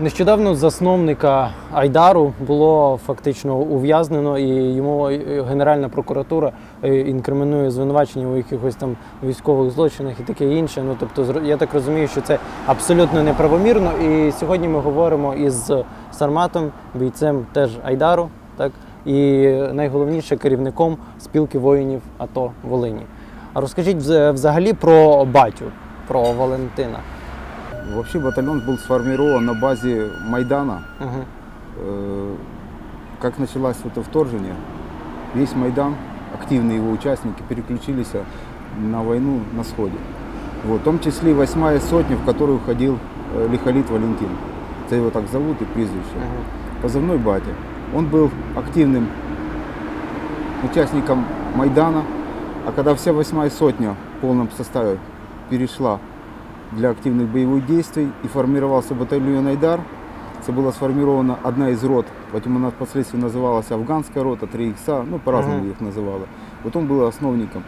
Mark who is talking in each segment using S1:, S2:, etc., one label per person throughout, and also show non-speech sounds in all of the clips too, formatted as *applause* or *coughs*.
S1: Нещодавно засновника Айдару було фактично ув'язнено, і йому Генеральна прокуратура е, інкримінує звинувачення у якихось там військових злочинах і таке інше. Ну тобто, я так розумію, що це абсолютно неправомірно. І сьогодні ми говоримо із Сарматом, бійцем теж Айдару, так і найголовніше керівником спілки воїнів АТО Волині. А розкажіть взагалі про батю, про Валентина.
S2: Вообще батальон был сформирован на базе Майдана.
S1: Угу.
S2: Как началось это вторжение, весь Майдан, активные его участники, переключились на войну на сходе. Вот, в том числе и восьмая сотня, в которую входил э, Лихолит Валентин. Это его так зовут и прізвище. Позывной Батя. Он был активным участником Майдана, а когда вся восьмая сотня в полном составе перешла для активных боевых действий и формировался батальон Айдар, это была сформирована одна из рот, потом она впоследствии называлась афганская рота, 3 икса, ну по-разному
S1: Мгм.
S2: их называла. Вот он был основником.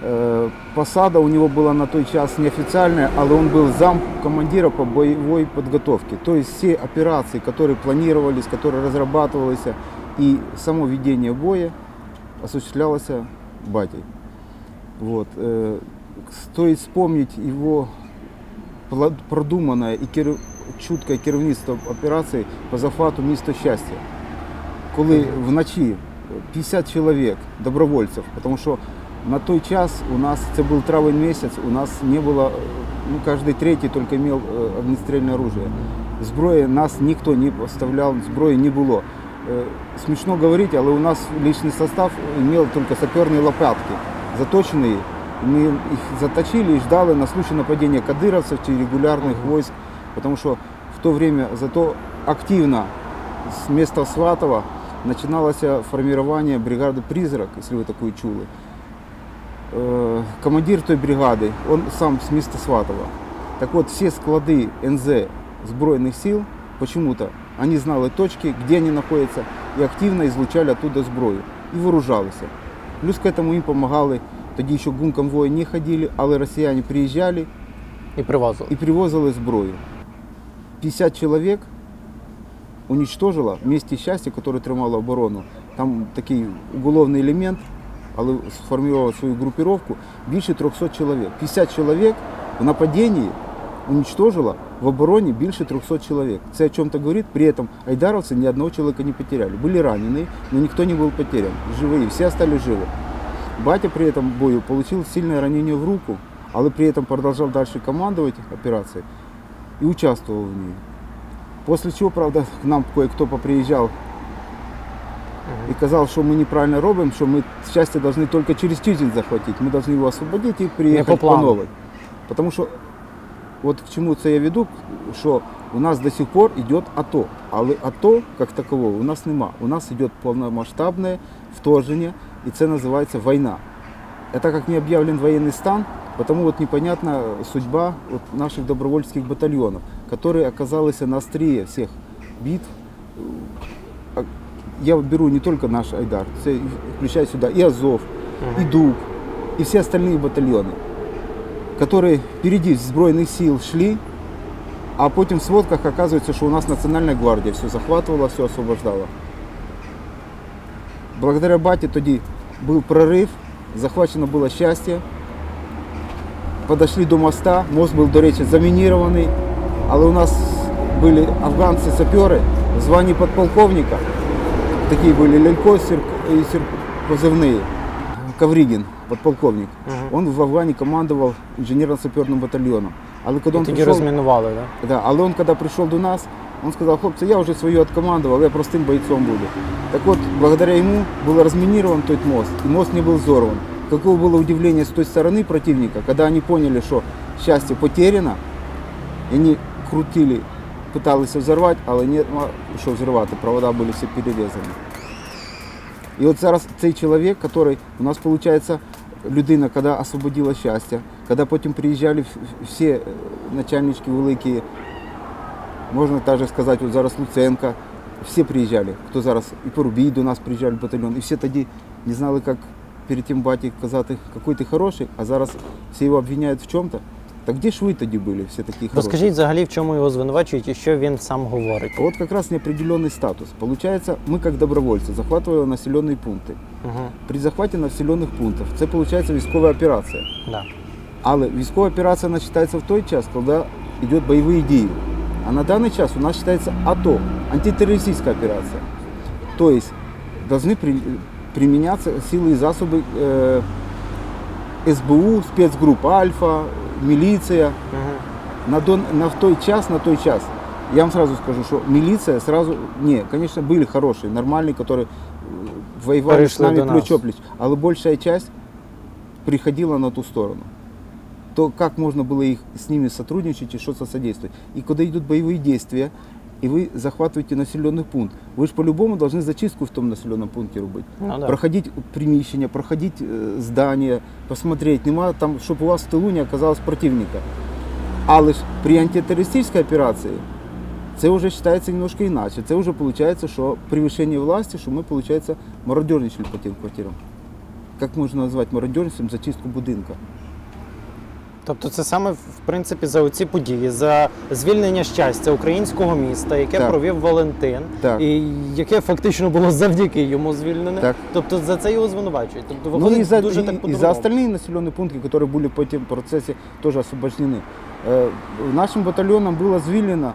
S2: Э, Посада у него была на той час неофициальная, але он был зам командира по боевой подготовке. То есть все операции, которые планировались, которые разрабатывались, и само ведение боя осуществлялось батей. Вот. э, Стоит вспомнить его продуманное и кер... чуткое керівництво операції по захвату міста щастя. Коли вночі 50 чоловік, добровольців, тому що на той час у нас, це був травень місяць, у нас не було, ну, кожен третій тільки мав е, огнестрільне оружие. Зброї нас ніхто не поставляв, зброї не було. Е, Смішно говорити, але у нас личний состав мав тільки саперні лопатки, заточені. Мы их заточили и ждали на случай нападения кадыровцев чи регулярных войск, потому что в то время зато активно с места Сватова начиналось формирование бригады «Призрак», если вы такую чули. Э, Командир той бригады, он сам с места Сватова. Так вот, все склады НЗ сбройных сил, почему-то, они знали точки, где они находятся, и активно излучали оттуда зброю. И вооружались. Плюс к этому им помогали, тоді ще гумконвої не ходили, але росіяни приїжджали
S1: І привозили.
S2: і привозили зброю. 50 чоловік уничтожило в місті щастя, яке тримало оборону. Там такий уголовний елемент, але сформував свою групіровку більше 300 чоловік. 50 чоловік в нападінні уничтожило в обороні більше 300 чоловік. Це о чем-то говорит. При этом айдаровцы ни одного человека не потеряли. Были ранены, но никто не был потерян. Живые, все остались живы. Батя при этом бою получил сильное ранение в руку, але при этом продолжал дальше командовать операцией и участвовал в ней. После чего, правда, к нам кое-кто поприезжал и сказал, что мы неправильно робим, что мы счастье должны только через тиждень захватить. Мы должны его освободить и приехать
S1: по плану.
S2: новой. Потому что вот к чему це я веду, що у нас до сих пор йде АТО. Але АТО, як такового, у нас нема. У нас йде повномасштабне вторження, і це називається війна. А так как не объявлен военный стан, потому вот непонятна судьба вот наших добровольческих батальонов, которые оказались на острие всех битв. А Я беру не только наш Айдар, це включая сюда и Азов, и ДУК, и все остальные батальоны, которые впереди Збройных сил шли, а потім в сводках оказывается, что у нас Национальная гвардия все захватывала, все освобождала. Благодаря бате тоді був прорив, захвачено було щастя. Подошли до моста, мост був, до речі, замінірований, але у нас були афганці-сапери в званні подполковника. Такі були Лялько і Сір... позивний, Ковригін, подполковник. Он в Афгані командував інженерно-саперним батальйоном. Але коли
S1: тоді
S2: прийшов,
S1: розмінували, так?
S2: Да, але он, коли прийшов до нас, он сказал, хлопці, я вже свою откомандував, я простим бойцом буду. Так вот, благодаря ему был разминирован тот мост, и мост не был взорван. Какое было удивление с той стороны противника, когда они поняли, что счастье потеряно, и они крутили, пытались взорвати, але не що взривати, провода були всі перерізані. І от зараз цей чоловік, який у нас виходить, людина, коли освободила щастя, коли потім приїжджали в- в- всі е, начальнички великі, можна також сказати, от зараз Луценко, всі приїжджали, хто зараз і Порубій до нас приїжджали в батальйон, і всі тоді не знали, як перед тим баті казати, який ти хороший, а зараз всі його обвиняють в чому-то. Так где ж вы тоді были все такие хорошие?
S1: Розкажіть взагалі, в чому його звинувачують і що він сам говорить.
S2: Вот как раз неопределенный статус. Получается, мы как добровольцы захватываем населенные пункты.
S1: Угу.
S2: При захваті населених пунктів це виходить військова операція.
S1: Да.
S2: Але військова операція вона вважається в той час, коли йдуть бойові дії. А на даний час у нас вважається АТО, антитеррористическая операция. То есть должны при, применяться силы и засобы э, СБУ, спецгруппа Альфа, милиция.
S1: Угу.
S2: На, дон, на в той час, на той час. Я вам сразу скажу, что милиция сразу, не, конечно, были хорошие, нормальные, которые э, воевали
S1: Перешли
S2: с нами
S1: до нас.
S2: плечо плеч, але большая часть приходила на ту сторону. То как можно было их с ними сотрудничать и что-то содействовать? И когда идут боевые действия, и вы захватываете населенный пункт, вы же по-любому должны зачистку в том населенном пункте робити.
S1: Ну, да.
S2: Проходить приміщення, проходить е, здання, посмотреть, нема там, щоб у вас в тилу не оказалось противника. Але ж при антитеррористической операції це вже вважається немножко іначе. Це вже виходить, що превышение власти, що ми, виходить, мародерничали по тим квартирам. Як можна назвати мародерничеством зачистку будинка?
S1: Тобто це саме в принципі за оці події, за звільнення щастя українського міста, яке
S2: Так.
S1: провів Валентин,
S2: Так.
S1: і яке фактично було завдяки йому звільнене.
S2: Так.
S1: Тобто за це його звинувачують. Тобто
S2: Ну
S1: виходить
S2: и за,
S1: дуже
S2: и,
S1: так
S2: и за
S1: по-дурному.
S2: остальные населенные пункты, которые были по этим процессе тоже освобождены. Е, Нашим батальйоном було звільнено.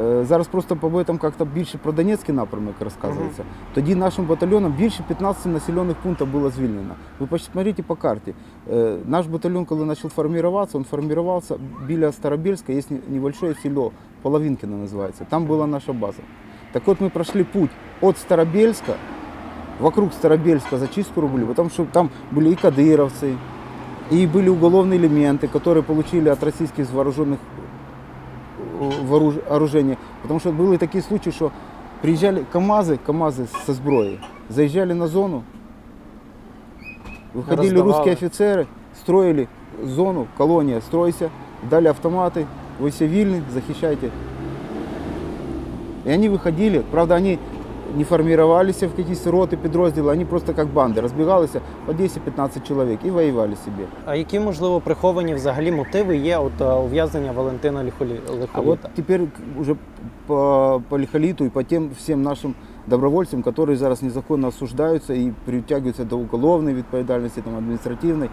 S2: е, Зараз просто по этом как-то більше про Донецький напрямок розказується. Тоді нашим батальйоном більше 15 населених пунктів було звільнено. Ви посмотрите по карті. Е, Наш батальйон, коли почав формуватися, він формувався біля Старобельська, є небольшое село, Половинкино називається. Там була наша база. Так от ми пройшли путь від Старобельська вокруг Старобельска зачистку рубли, потому что там были и кадыровцы, и были уголовные элементы, которые получили от российских вооруженных э, вооруж- оружения. Потому что были такие случаи, что приезжали КАМАЗы, КАМАЗы со сброей, заезжали на зону, выходили
S1: Раздавали.
S2: русские офицеры, строили зону, колония, стройся, дали автоматы, вы все вильны, захищайте. И они выходили, правда, они не формировались в какие-то роты, підрозділи, они просто как банды разбегались по 10-15 человек и воевали себе.
S1: А які можливо приховані взагалі мотиви є от е, ув'язнення Валентина Ліхолі...
S2: А
S1: Лихоліта?
S2: вот теперь к- уже по, по Лихолиту и по тем всем нашим добровольцам, которые зараз незаконно осуждаются и притягиваются до уголовной відповідальності, там, адміністративної.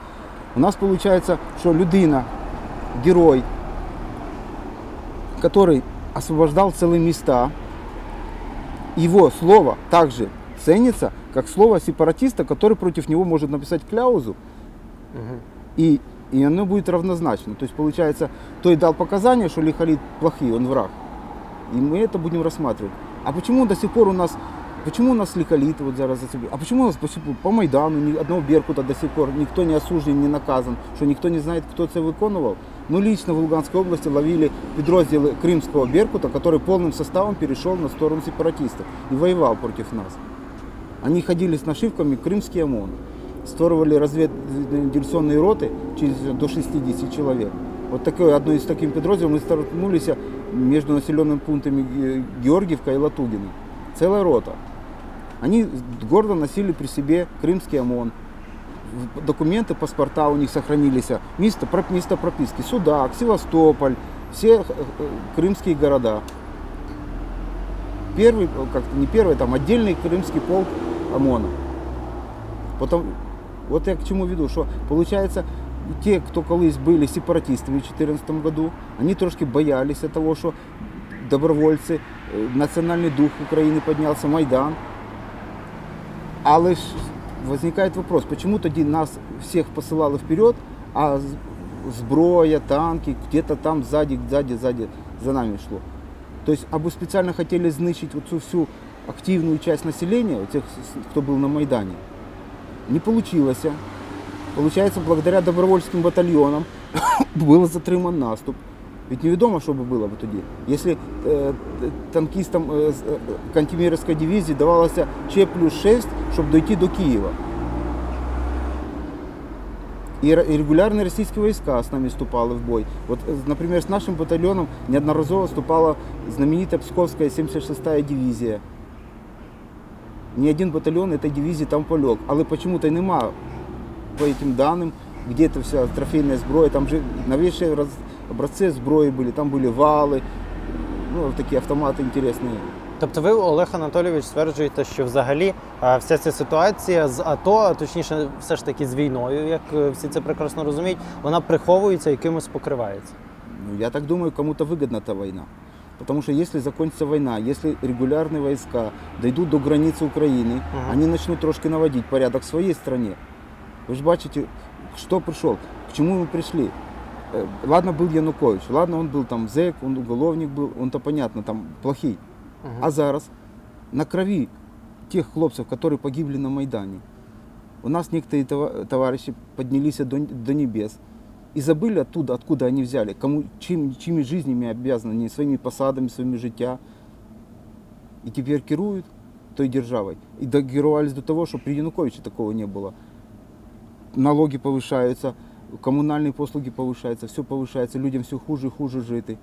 S2: У нас получается, что людина, герой, который освобождал целые места, его слово также ценится, как слово сепаратиста, который против него может написать кляузу,
S1: Мгм.
S2: и, и оно будет равнозначно. То есть получается, той дал показания, что Лихолит плохий, он враг. И мы это будем рассматривать. А почему до сих пор у нас, почему у нас Лихолит вот зараз зацепил? А почему у нас по, сих пор- по Майдану ни одного Беркута до сих пор никто не осужден, не наказан, что никто не знает, кто это виконував? Ну, лично в Луганской области ловили підрозділи Крымского Беркута, который полным составом перешел на сторону сепаратистов и воевал против нас. Они ходили с нашивками «Крымский ОМОН». Створювали разведывательные роты через до 60 человек. Вот такое, одно из таких підрозділів ми столкнулися между населенными пунктами Ге- Георгиевка и Латугиной. Целая рота. Они гордо носили при себе Крымский ОМОН. Документы, паспорта у них сохранились. Место, место прописки. Судак, Севастополь, все э, крымские города. Первый, э, как-то не первый, там отдельный крымский полк ОМОНа. Потом, вот я к чему веду, что получается, те, кто колись были сепаратистами в 2014 году, они трошки боялись того, что добровольцы, э, национальный дух України поднялся, Майдан. Але ж возникает вопрос, почему тоді нас всех посылали вперед, а зброя, танки где-то там сзади, сзади, сзади за нами шло. То есть або специально хотели знищить вот всю активную часть населения, тех, кто был на Майдане. Не получилось. Получается, благодаря добровольським батальйонам *coughs* был затриман наступ. Ведь невідомо, що би було б тоді. Якщо е, т- танкістам е, з, е, Кантеміровської дивізії давалося Ч плюс 6, щоб дойти до Києва. И р- и регулярные российские войска с нами вступали в бой. Вот, э, например, с нашим батальоном неодноразово вступала знаменитая Псковская 76-я дивизия. Ни один батальон этой дивизии там полег. Але почему-то нема по этим данным, где-то вся трофейная зброя, там же новейшее раз- образцы зброї были, там были валы, ну, такие автоматы интересные.
S1: Тобто ви, Олег Анатолійович, стверджуєте, що взагалі е, вся ця ситуація з АТО, а точніше, все ж таки з війною, як е, всі це прекрасно розуміють, вона приховується і кимось покривається.
S2: Ну, я так думаю, кому-то выгодна эта война. Потому что если закончится война, если регулярные войска дойдут до границы Украины,
S1: Мгм.
S2: они начнут трошки наводить порядок в своей стране. Вы же бачите, что пришел, к чему мы пришли. Э, Ладно, был Янукович, ладно, он был там зэк, он уголовник был, он-то понятно, там плохий.
S1: Мгм.
S2: А зараз на крови тех хлопцев, которые погибли на Майдане, у нас некоторые това- товарищи поднялись до, до небес и забыли оттуда, откуда они взяли, кому, чим, чьими жизнями обязаны, своими посадами, своими життя. И теперь керуют той державой. И догерувались до того, что при Януковиче такого не было. Налоги повышаются, коммунальные послуги повышаются, все повышается, людям все хуже и хуже жити.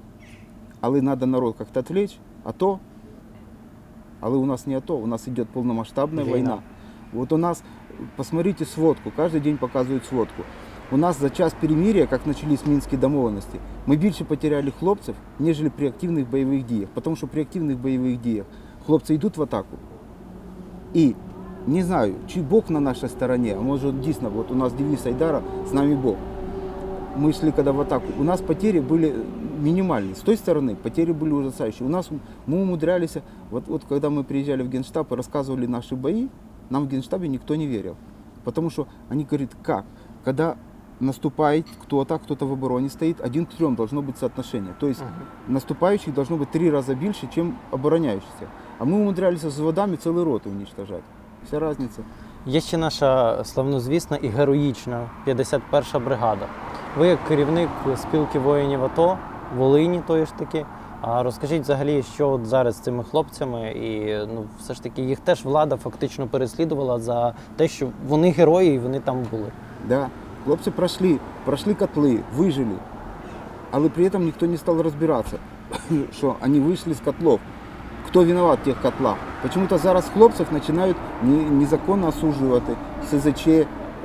S2: Але треба народ як-то отвлечь, а то, але у нас не АТО, у нас идет полномасштабная
S1: Война.
S2: война. Вот у нас, посмотрите сводку, каждый день показывают сводку. У нас за час перемирия, как начались мінські домовленості, ми більше потеряли хлопців, ніж при активних бойових діях. Тому що при активних бойових діях хлопці йдуть в атаку. І не знаю, чи Бог на нашей стороне, а может дійсно, вот у нас девиз Айдара «С нами Бог». Мы шли когда в атаку, у нас потери были минимальные. С той стороны потери были ужасающие. У нас мы умудрялись, вот, вот когда мы приезжали в Генштаб и рассказывали наши бои, нам в Генштабе никто не верил. Потому что они говорят, как? Когда наступает кто-то, кто-то в обороне стоит, один к трем должно быть соотношение. То есть наступающих должно быть три раза больше, чем обороняющихся. А мы умудрялись с водами целые роты уничтожать. Вся разница.
S1: Є ще наша славнозвісна і героїчна 51-ша бригада. Ви як керівник спілки воїнів АТО, Волині тої ж таки. А розкажіть взагалі, що от зараз з цими хлопцями, і ну все ж таки їх теж влада фактично переслідувала за те, що вони герої і вони там були.
S2: Да. Хлопці пройшли, пройшли котли, вижили. Але при этом ніхто не став розбиратися, *laughs* що вони вийшли з котлов. Хто виноват в тих котлах? Почему-то зараз хлопців починають не- незаконно осуджувати, СЗЧ,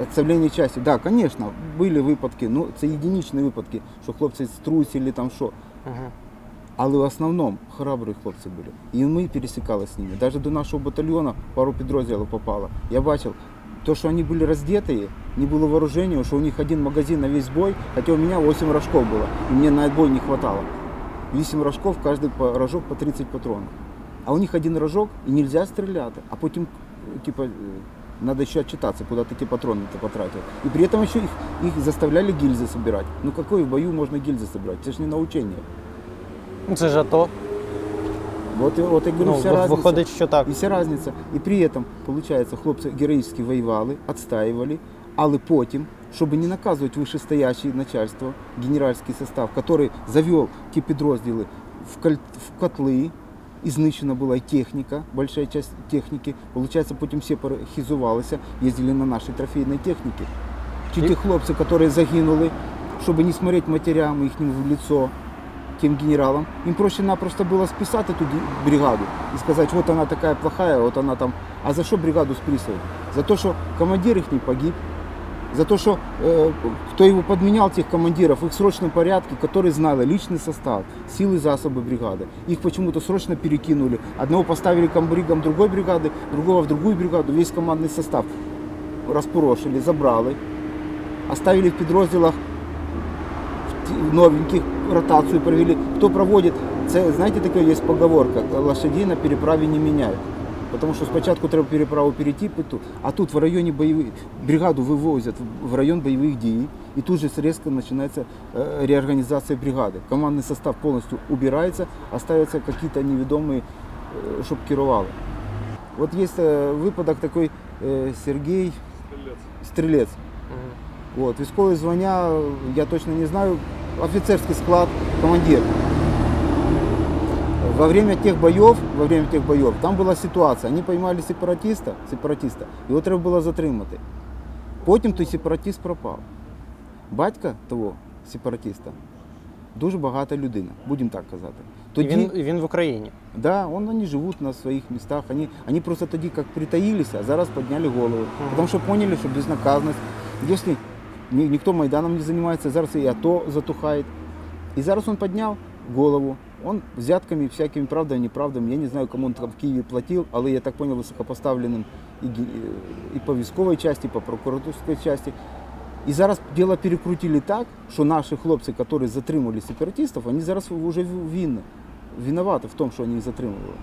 S2: відставлення часті. Да, звісно, були випадки, ну це єдиничні випадки, що хлопці струсили там що.
S1: Угу.
S2: Але в основному хоробрі хлопці були. І ми пересікалися з ними. Навіть до нашого батальйону пару підрозділів попало. Я бачив, то, что они были раздетые, не было вооружения, что у них один магазин на весь бой, хотя у меня 8 рожков было, и мне на бой не хватало. 8 рожков, каждый по- рожок по 30 патронов. А у них один рожок, и нельзя стріляти, а потім, е, типа, е, надо еще отчитаться, куда ты эти патроны ты потратил. И при этом еще их, их заставляли гильзы собирать. Ну какой в бою можно гильзы собирать? Это же не научение.
S1: Ну це ж АТО.
S2: Вот, и- вот я говорю,
S1: Ну,
S2: вся
S1: ви-
S2: разница.
S1: виходить, що так.
S2: І вся разниця. І при этом, получается, хлопці героїчно воювали, відстаювали, але потім, щоб не наказувати вищестояще начальство, генеральський состав, який завел ті підрозділи в, коль- в котли, і знищена була і техніка, большая часть техніки. Получается, потім всі перехизувалися, їздили на нашій трофейній техніці. Чи
S1: І-
S2: ті хлопці, які загинули, щоб не смотреть матерям їхнім в лицо, тем генералам, им проще-напросто было списать эту ди- бригаду и сказать, вот она такая плохая, вот она там. А за что бригаду списывать? За то, что командир их не погиб, за то, что э, кто его подменял, тех командиров, их в срочном порядке, которые знали личный состав, силы и засобы бригады. Их почему-то срочно перекинули. Одного поставили комбригом другой бригады, другого в другую бригаду, весь командный состав распорошили, забрали, оставили в підрозділах ті- новеньких ротацию провели. Кто проводит, це, знаете, така є поговорка, лошадей на переправі не міняють. Тому що спочатку треба переправу перейти, потім- а тут в районі бойових, бригаду вивозять в район бойових дій, і тут же різко починається е, реорганізація бригади. Командний состав повністю убирається, остаються якісь невідомі, е, щоб керували. От є е, випадок такий е, Сергій Стрілець.
S1: Мгм.
S2: Вот, військове звання, я точно не знаю, офицерский склад, командир. Во время тех боев, во время тех боев, там была ситуація, вони поймали сепаратиста, сепаратиста, його треба було затримати. Потім той сепаратист пропав. Батька того сепаратиста дуже багата людина, будемо так казати.
S1: І
S2: Тоді,
S1: він, і він в Україні.
S2: Да, он, они живут на своих местах. Они, они просто тоді как притаились, а зараз подняли голову. Потому что поняли, что безнаказанность. Если ни- никто Майданом не занимается, зараз и АТО затухает. И зараз он поднял голову, он взятками, всякими правдами, неправдами, я не знаю, кому он там в Киеве платил, але я так понял, високопоставленим і, гі- і по військовій часті, і по прокуратурській часті. І зараз діло перекрутили так, що наші хлопці, які затримували сепаратистів, вони зараз вже винні, виноваты в том, что они их затримывали.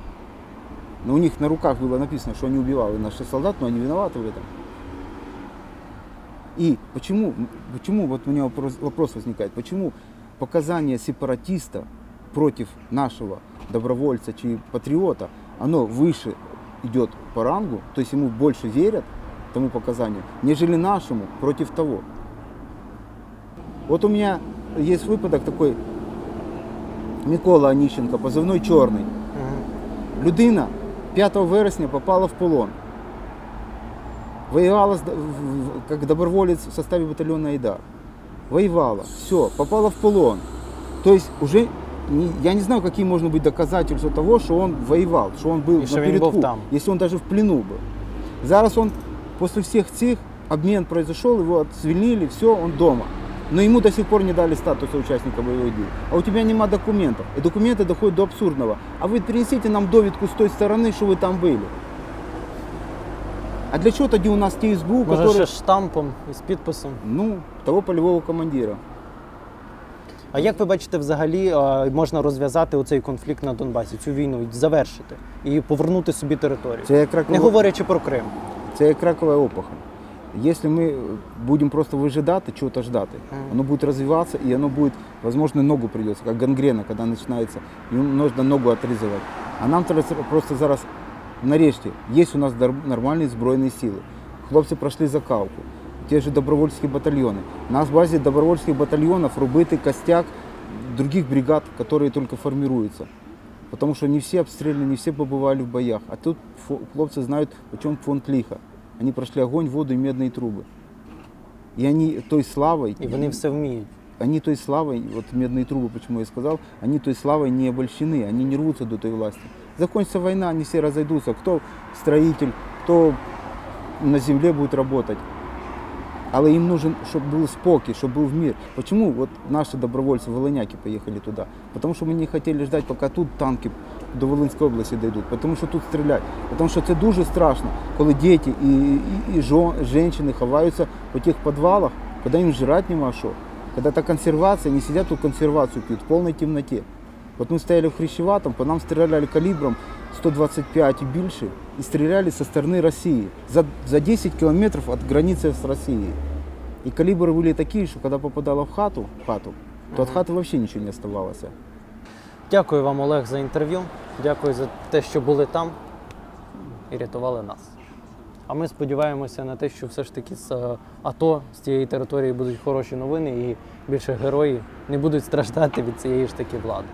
S2: Но у них на руках было написано, что они убивали наших солдат, но они виноваты в этом. И почему, почему вот у меня вопрос, вопрос возникает, почему показания сепаратиста против нашего добровольца чи патриота, оно выше идет по рангу, то есть ему больше верят тому показанию, нежели нашему против того. Вот у меня есть выпадок такой, Микола Онищенко, позывной «Чорний». Людина 5 вересня попала в полон. Воевала как доброволец в составе батальона «Айдар». Воевала, все, попала в полон. То есть уже не- я не знаю, какие можно быть доказательства того, что он воевал, что он был
S1: И что
S2: на
S1: он был
S2: передку,
S1: там.
S2: если он даже в плену был. Зараз он после всех цих обмен произошел, его звільнили, все, он дома. Но ему до сих пор не дали статуса участника боевых дій. А у тебя нема документов. И документы доходят до абсурдного. А вы принесите нам довідку с той стороны, что вы там были. А для чего тогда у нас те СБУ,
S1: Може,
S2: которые...
S1: ще штампом і з підписом.
S2: Ну, того полевого командира.
S1: А як ви бачите, взагалі е, можна розв'язати оцей конфлікт на Донбасі, цю війну і завершити і повернути собі територію?
S2: Це як
S1: Не
S2: ракова,
S1: говорячи про Крим.
S2: це як ракова опухоль. Если мы будем просто выжидать, чего-то ждать,
S1: Мгм.
S2: оно будет развиваться, и оно будет, возможно, ногу придется, как гангрена, когда начинается, и нужно ногу отрезывать. А нам треба просто зараз нарешті, есть у нас дар- нормальні збройні сили. Хлопці пройшли закалку, ті ж добровольські батальйони. На базі добровольських батальйонів робити костяк других бригад, которые только формируются. Потому что не все обстреляны, не все побывали в боях. А тут фо- хлопцы знают, о чем фонд лиха. Они прошли огонь, воду и медные трубы. И они той славой,
S1: І вони все вміють.
S2: они той славой, вот медные трубы, почему я сказал, они той славой не обольщены, они не рвутся до той власти. Закончится война, они все разойдутся. Кто строитель, кто на земле будет работать. Але їм нужен, щоб був спокій, щоб був мир. Почему вот наші добровольці, волиняки поїхали туди? Потому що ми не хотіли ждати, поки тут танки до Волинської області дійдуть, тому що тут стріляють. Тому що це дуже страшно, коли діти і, і, і жо, жінки ховаються по тих підвалах, коли їм жрати нема що. Когда та консервация, они сидят тут консервацию пьют в полной темноте. Вот мы стояли в Хрящеватом, по нам стреляли калибром 125 и больше, и стреляли со стороны России, за, за 10 километров от границы с Россией. И калибры были такие, что когда попадала в хату, в хату то от хаты вообще ничего не оставалось.
S1: Дякую вам, Олег, за інтерв'ю. Дякую за те, що були там і рятували нас. А ми сподіваємося на те, що все ж таки з е, АТО з цієї території будуть хороші новини і більше герої не будуть страждати від цієї ж таки влади.